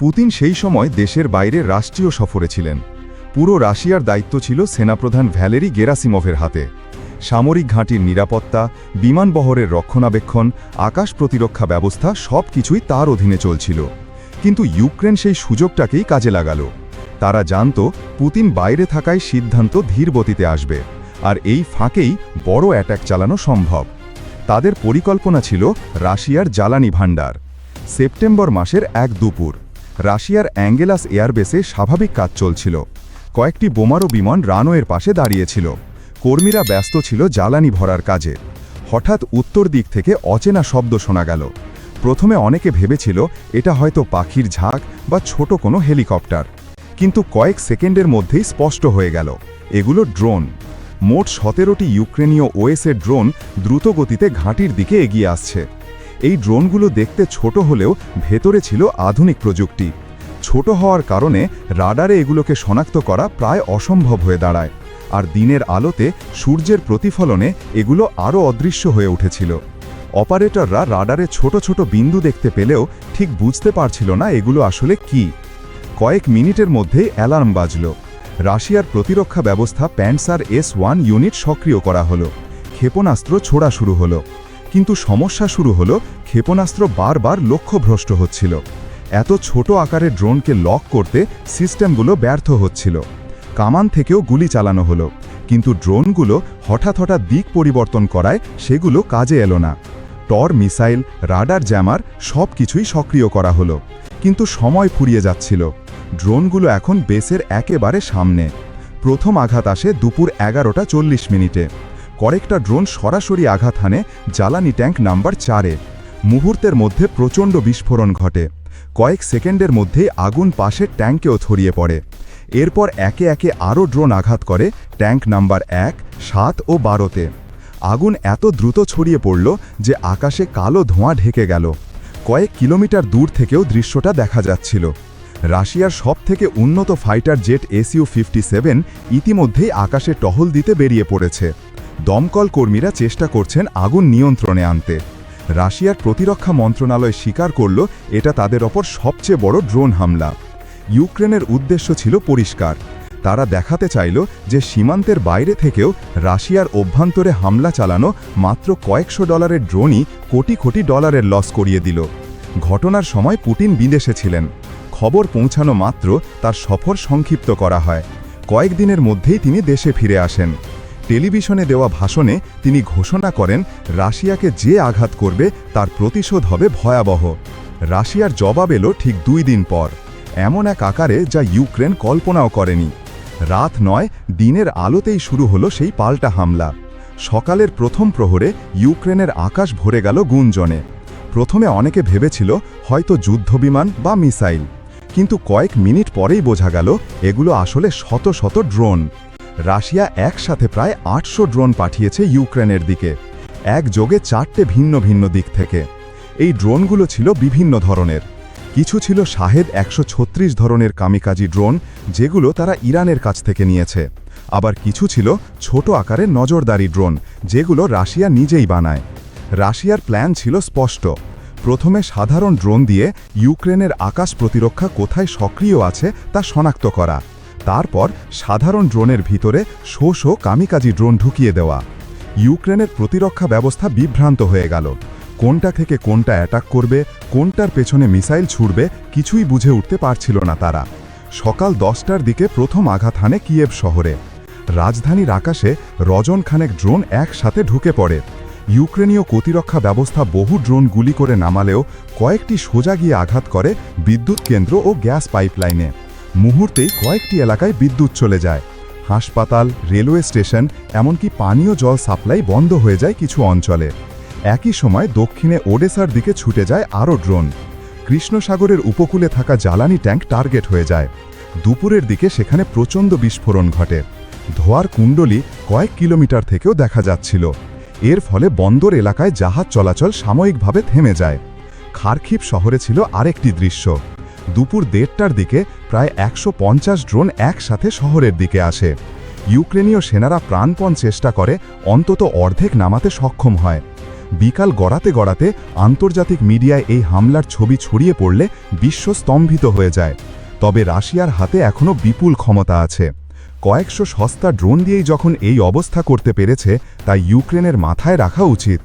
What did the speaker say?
Putin সেই সময় দেশের বাইরে রাষ্ট্রীয় সফরে ছিলেন। পুরো রাশিয়ার দায়িত্ব ছিল সেনাপ্রধান ভ্যালেরি গেরাসিমভের হাতে। সামরিক ঘাঁটির নিরাপত্তা, বিমানবহরের রক্ষণাবেক্ষণ, আকাশ প্রতিরক্ষা ব্যবস্থা সব কিছুই তার অধীনে চলছিল। কিন্তু ইউক্রেন সেই সুযোগটাকেই কাজে লাগালো। তারা জানত পুতিন বাইরে থাকায় সিদ্ধান্ত ধীরগতিতে আসবে, আর এই ফাঁকেই বড় অ্যাট্যাক চালানো সম্ভব। তাদের পরিকল্পনা ছিল রাশিয়ার জ্বালানি ভাণ্ডার। সেপ্টেম্বর মাসের এক দুপুর। রাশিয়ার অ্যাঙ্গেলাস এয়ারবেসে স্বাভাবিক কাজ চলছিল। কয়েকটি বোমারো বিমান রানওয়ের পাশে দাঁড়িয়েছিল। কর্মীরা ব্যস্ত ছিল জ্বালানি ভরার কাজে। হঠাৎ উত্তর দিক থেকে অচেনা শব্দ শোনা গেল। প্রথমে অনেকে ভেবেছিল এটা হয়তো পাখির ঝাঁক বা ছোট কোনো হেলিকপ্টার। কিন্তু কয়েক সেকেন্ডের মধ্যেই স্পষ্ট হয়ে গেল, এগুলো ড্রোন। মোট সতেরোটি ইউক্রেনীয় ওএসের ড্রোন দ্রুত গতিতে ঘাঁটির দিকে এগিয়ে আসছে। এই ড্রোনগুলো দেখতে ছোট হলেও ভেতরে ছিল আধুনিক প্রযুক্তি। ছোট হওয়ার কারণে রাডারে এগুলোকে শনাক্ত করা প্রায় অসম্ভব হয়ে দাঁড়ায়। আর দিনের আলোতে সূর্যের প্রতিফলনে এগুলো আরও অদৃশ্য হয়ে উঠেছিল। অপারেটররা রাডারে ছোট ছোট বিন্দু দেখতে পেলেও ঠিক বুঝতে পারছিল না এগুলো আসলে কি। কয়েক মিনিটের মধ্যেই অ্যালার্ম বাজল। রাশিয়ার প্রতিরক্ষা ব্যবস্থা প্যান্সার এস ওয়ান ইউনিট সক্রিয় করা হলো। ক্ষেপণাস্ত্র ছোড়া শুরু হলো। কিন্তু সমস্যা শুরু হলো ক্ষেপণাস্ত্র বারবার লক্ষ্যভ্রষ্ট হচ্ছিল। এত ছোট আকারের ড্রোনকে লক করতে সিস্টেমগুলো ব্যর্থ হচ্ছিল। কামান থেকেও গুলি চালানো হলো, কিন্তু ড্রোনগুলো হঠাৎ হঠাৎ দিক পরিবর্তন করায় সেগুলো কাজে এলো না। টর মিসাইল, রাডার জ্যামার সব কিছুই সক্রিয় করা হলো, কিন্তু সময় ফুরিয়ে যাচ্ছিল। ড্রোনগুলো এখন বেসের একেবারে সামনে। প্রথম আঘাত আসে দুপুর এগারোটা চল্লিশ মিনিটে। কয়েকটা ড্রোন সরাসরি আঘাত হানে জ্বালানি ট্যাঙ্ক নাম্বার চারে। মুহূর্তের মধ্যে প্রচণ্ড বিস্ফোরণ ঘটে। কয়েক সেকেন্ডের মধ্যেই আগুন পাশের ট্যাঙ্কেও ছড়িয়ে পড়ে। এরপর একে একে আরও ড্রোন আঘাত করে ট্যাঙ্ক নাম্বার এক, সাত ও বারোতে। আগুন এত দ্রুত ছড়িয়ে পড়ল যে আকাশে কালো ধোঁয়া ঢেকে গেল। কয়েক কিলোমিটার দূর থেকেও দৃশ্যটা দেখা যাচ্ছিল। রাশিয়ার সবথেকে উন্নত fighter jet SU fifty seven ইতিমধ্যেই আকাশে টহল দিতে বেরিয়ে পড়েছে। দমকল কর্মীরা চেষ্টা করছেন আগুন নিয়ন্ত্রণে আনতে। রাশিয়ার প্রতিরক্ষা মন্ত্রণালয় স্বীকার করল, এটা তাদের ওপর সবচেয়ে বড় ড্রোন হামলা। ইউক্রেনের উদ্দেশ্য ছিল পরিষ্কার। তারা দেখাতে চাইল যে সীমান্তের বাইরে থেকেও রাশিয়ার অভ্যন্তরে হামলা চালানো মাত্র কয়েকশো ডলারের ড্রোনই কোটি কোটি ডলারের লস করিয়ে দিল। ঘটনার সময় পুটিন বিদেশে ছিলেন। খবর পৌঁছানো মাত্র তার সফর সংক্ষিপ্ত করা হয়। কয়েকদিনের মধ্যেই তিনি দেশে ফিরে আসেন। টেলিভিশনে দেওয়া ভাষণে তিনি ঘোষণা করেন, রাশিয়াকে যে আঘাত করবে তার প্রতিশোধ হবে ভয়াবহ। রাশিয়ার জবাব এলো ঠিক দুই দিন পর। এমন এক আকারে যা ইউক্রেন কল্পনাও করেনি। রাত নয়, দিনের আলোতেই শুরু হলো সেই পাল্টা হামলা। সকালের প্রথম প্রহরে ইউক্রেনের আকাশ ভরে গেল গুঞ্জনে। প্রথমে অনেকে ভেবেছিল হয়তো যুদ্ধবিমান বা মিসাইল। কিন্তু কয়েক মিনিট পরেই বোঝা গেল, এগুলো আসলে শত শত ড্রোন। রাশিয়া একসাথে প্রায় আটশো ড্রোন পাঠিয়েছে ইউক্রেনের দিকে। একযোগে চারটে ভিন্ন ভিন্ন দিক থেকে। এই ড্রোনগুলো ছিল বিভিন্ন ধরনের। কিছু ছিল শাহেদ একশো ছত্রিশ ধরনের কামিকাজি ড্রোন, যেগুলো তারা ইরানের কাছ থেকে নিয়েছে। আবার কিছু ছিল ছোট আকারের নজরদারি ড্রোন, যেগুলো রাশিয়া নিজেই বানায়। রাশিয়ার প্ল্যান ছিল স্পষ্ট। প্রথমে সাধারণ ড্রোন দিয়ে ইউক্রেনের আকাশ প্রতিরক্ষা কোথায় সক্রিয় আছে তা শনাক্ত করা। তারপর সাধারণ ড্রোনের ভিতরে শো শো কামিকাজি ড্রোন ঢুকিয়ে দেওয়া। ইউক্রেনের প্রতিরক্ষা ব্যবস্থা বিভ্রান্ত হয়ে গেল। কোনটা থেকে কোনটা অ্যাটাক করবে, কোনটার পেছনে মিসাইল ছুড়বে, কিছুই বুঝে উঠতে পারছিল না তারা। সকাল দশটার দিকে প্রথম আঘাত হানে কিয়েভ শহরে। রাজধানীর আকাশে রজন খানেক ড্রোন একসাথে ঢুকে পড়ে। ইউক্রেনীয় প্রতিরক্ষা ব্যবস্থা বহু ড্রোন গুলি করে নামালেও কয়েকটি সোজা গিয়ে আঘাত করে বিদ্যুৎ কেন্দ্র ও গ্যাস পাইপলাইনে। মুহূর্তেই কয়েকটি এলাকায় বিদ্যুৎ চলে যায়। হাসপাতাল, রেলওয়ে স্টেশন, এমনকি পানীয় জল সাপ্লাই বন্ধ হয়ে যায় কিছু অঞ্চলে। একই সময় দক্ষিণে ওডেসার দিকে ছুটে যায় আরও ড্রোন। কৃষ্ণসাগরের উপকূলে থাকা জ্বালানি ট্যাঙ্ক টার্গেট হয়ে যায়। দুপুরের দিকে সেখানে প্রচণ্ড বিস্ফোরণ ঘটে। ধোয়ার কুণ্ডলি কয়েক কিলোমিটার থেকেও দেখা যাচ্ছিল। এর ফলে বন্দর এলাকায় জাহাজ চলাচল সাময়িকভাবে থেমে যায়। খারখিপ শহরে ছিল আরেকটি দৃশ্য। দুপুর দেড়টার দিকে প্রায় একশো পঞ্চাশ ড্রোন একসাথে শহরের দিকে আসে। ইউক্রেনীয় সেনারা প্রাণপণ চেষ্টা করে, অন্তত অর্ধেক নামাতে সক্ষম হয়। বিকাল গড়াতে গড়াতে আন্তর্জাতিক মিডিয়ায় এই হামলার ছবি ছড়িয়ে পড়লে বিশ্ব স্তম্ভিত হয়ে যায়। তবে রাশিয়ার হাতে এখনও বিপুল ক্ষমতা আছে। কয়েকশো সস্তা ড্রোন দিয়েই যখন এই অবস্থা করতে পেরেছে তা ইউক্রেনের মাথায় রাখা উচিত।